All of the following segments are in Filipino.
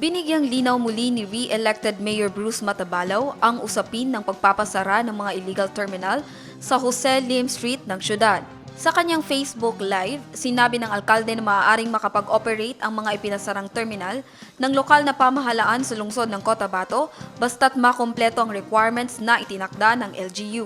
Binigyang linaw muli ni re-elected Mayor Bruce Matabalaw ang usapin ng pagpapasara ng mga illegal terminal sa Jose Lim Street ng syudad. Sa kanyang Facebook Live, sinabi ng alkalde na maaaring makapag-operate ang mga ipinasarang terminal ng lokal na pamahalaan sa lungsod ng Cotabato basta't makompleto ang requirements na itinakda ng LGU.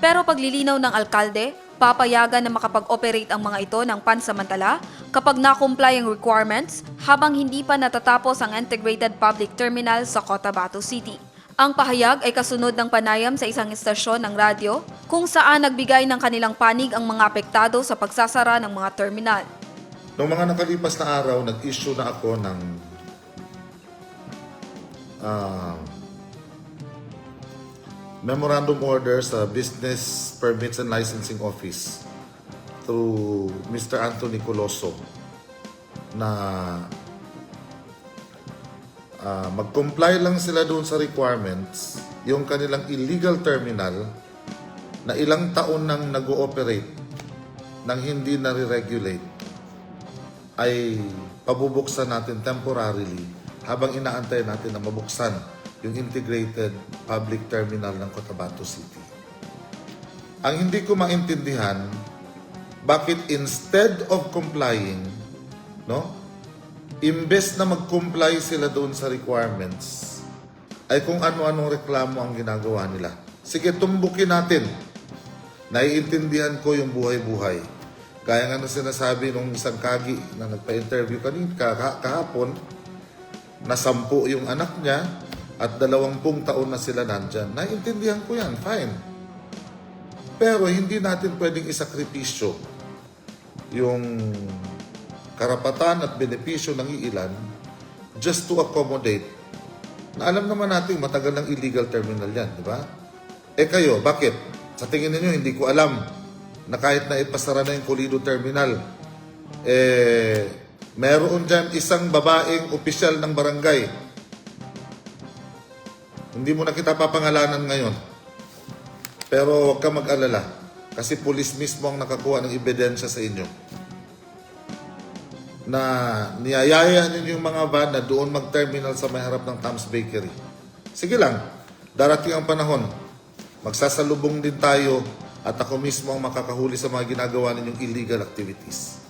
Pero paglilinaw ng alkalde, papayagan na makapag-operate ang mga ito ng pansamantala kapag na-comply ang requirements habang hindi pa natatapos ang Integrated Public Terminal sa Cotabato City. Ang pahayag ay kasunod ng panayam sa isang istasyon ng radyo kung saan nagbigay ng kanilang panig ang mga apektado sa pagsasara ng mga terminal. Noong mga nakalipas na araw, nag-issue na ako ng ah, memorandum order sa Business Permits and Licensing Office through Mr. Anthony Coloso na ah, mag-comply lang sila doon sa requirements yung kanilang illegal terminal na ilang taon nang nag-ooperate nang hindi na-regulate ay pabubuksan natin temporarily habang inaantay natin na mabuksan yung integrated public terminal ng Cotabato City. Ang hindi ko maintindihan, bakit instead of complying, no, imbes na mag-comply sila doon sa requirements, ay kung ano-anong reklamo ang ginagawa nila. Sige, tumbukin natin. Naiintindihan ko yung buhay-buhay. Gaya nga na sinasabi nung isang kagi na nagpa-interview kanina kah- kahapon, na sampu yung anak niya at dalawampung taon na sila nandyan. Naiintindihan ko yan, fine. Pero hindi natin pwedeng isakripisyo yung karapatan at benepisyo ng iilan just to accommodate na alam naman natin matagal ng illegal terminal yan, di ba? Eh kayo, bakit? Sa tingin ninyo, hindi ko alam na kahit na ipasara na yung Colido Terminal, eh, meron dyan isang babaeng opisyal ng barangay. Hindi mo na kita papangalanan ngayon. Pero huwag ka mag-alala. Kasi pulis mismo ang nakakuha ng ebidensya sa inyo. Na niyayaya ninyo yung mga van na doon mag-terminal sa may harap ng Tom's Bakery. Sige lang, darating ang panahon. Magsasalubong din tayo at ako mismo ang makakahuli sa mga ginagawa ninyong illegal activities.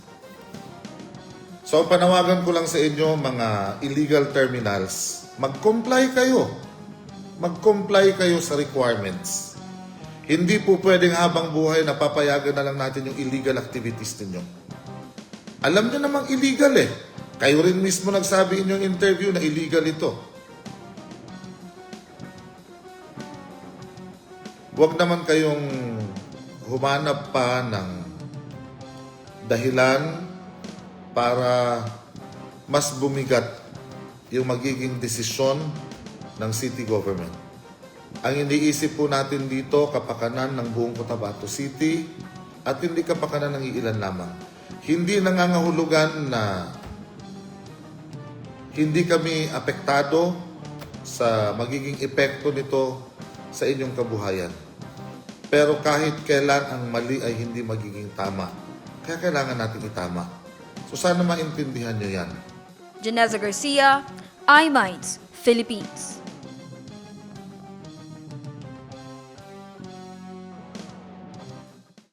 So, panawagan ko lang sa inyo, mga illegal terminals, mag-comply kayo. Mag-comply kayo sa requirements. Hindi po pwedeng habang buhay na papayagan na lang natin yung illegal activities ninyo. Alam nyo namang illegal eh. Kayo rin mismo nagsabi inyong interview na illegal ito. Huwag naman kayong humanap pa ng dahilan para mas bumigat yung magiging desisyon ng city government. Ang iniisip po natin dito, kapakanan ng buong Cotabato City at hindi kapakanan ng iilan lamang. Hindi nangangahulugan na hindi kami apektado sa magiging epekto nito sa inyong kabuhayan. Pero kahit kailan ang mali ay hindi magiging tama, kaya kailangan natin itama. So sana maintindihan nyo yan. Janeza Garcia, iMinds, Philippines.